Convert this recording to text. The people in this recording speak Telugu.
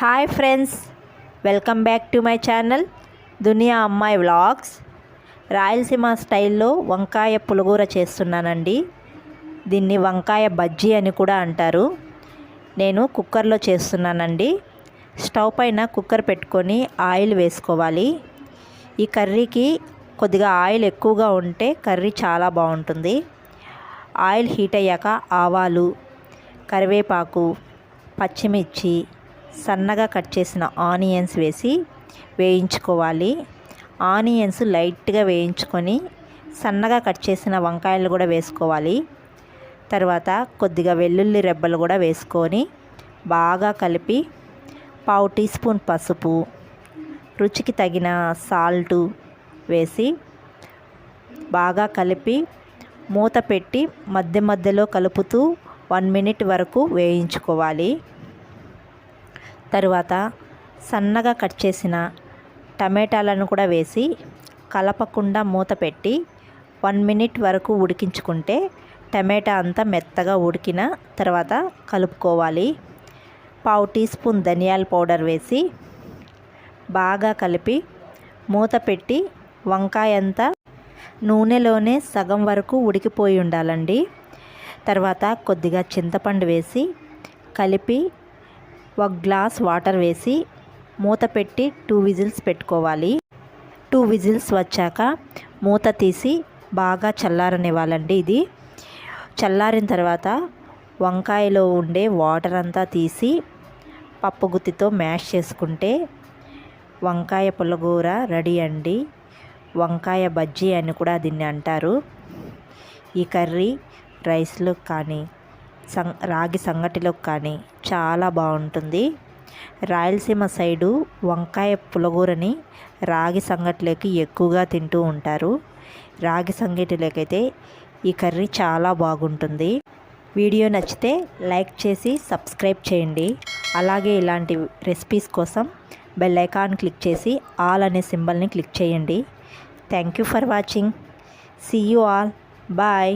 Hi friends welcome back to my channel Duniya Ammayi vlogs. Rayalaseema స్టైల్లో వంకాయ పులుగూర చేస్తున్నానండి. దీన్ని వంకాయ బజ్జీ అని కూడా అంటారు. నేను కుక్కర్లో చేస్తున్నానండి. స్టవ్ పైన కుక్కర్ పెట్టుకొని ఆయిల్ వేసుకోవాలి. ఈ కర్రీకి కొద్దిగా ఆయిల్ ఎక్కువగా ఉంటే కర్రీ చాలా బాగుంటుంది. ఆయిల్ హీట్ అయ్యాక ఆవాలు కరివేపాకు పచ్చిమిర్చి సన్నగా కట్ చేసిన ఆనియన్స్ వేసి వేయించుకోవాలి. ఆనియన్స్ లైట్గా వేయించుకొని సన్నగా కట్ చేసిన వంకాయలు కూడా వేసుకోవాలి. తర్వాత కొద్దిగా వెల్లుల్లి రెబ్బలు కూడా వేసుకొని బాగా కలిపి పావు టీ స్పూన్ పసుపు రుచికి తగిన సాల్టు వేసి బాగా కలిపి మూత పెట్టి మధ్య మధ్యలో కలుపుతూ వన్ మినిట్ వరకు వేయించుకోవాలి. తరువాత సన్నగా కట్ చేసిన టమాటాలను కూడా వేసి కలపకుండా మూత పెట్టి వన్ మినిట్ వరకు ఉడికించుకుంటే టమాటా అంతా మెత్తగా ఉడికిన తర్వాత కలుపుకోవాలి. పావు టీ స్పూన్ ధనియాల పౌడర్ వేసి బాగా కలిపి మూత పెట్టి వంకాయ అంతా నూనెలోనే సగం వరకు ఉడికిపోయి ఉండాలండి. తర్వాత కొద్దిగా చింతపండు వేసి కలిపి ఒక గ్లాస్ వాటర్ వేసి మూత పెట్టి టూ విజిల్స్ పెట్టుకోవాలి. టూ విజిల్స్ వచ్చాక మూత తీసి బాగా చల్లారనివ్వాలండి ఇది. చల్లారిన తర్వాత వంకాయలో ఉండే వాటర్ అంతా తీసి పప్పు గుత్తితో మ్యాష్ చేసుకుంటే వంకాయ పుల్లగూర రెడీ అండి. వంకాయ బజ్జీ అని కూడా దీన్ని అంటారు. ఈ కర్రీ రైస్లో కానీ సం రాగి సంగటిలోకి కానీ చాలా బాగుంటుంది. రాయలసీమ సైడు వంకాయ పులగూరని రాగి సంగటిలోకి ఎక్కువగా తింటూ ఉంటారు. రాగి సంగటిలోకైతే ఈ కర్రీ చాలా బాగుంటుంది. వీడియో నచ్చితే లైక్ చేసి సబ్స్క్రైబ్ చేయండి. అలాగే ఇలాంటి రెసిపీస్ కోసం బెల్ ఐకాన్ క్లిక్ చేసి ఆల్ అనే సింబల్ని క్లిక్ చేయండి. Thank you for watching. See you all bye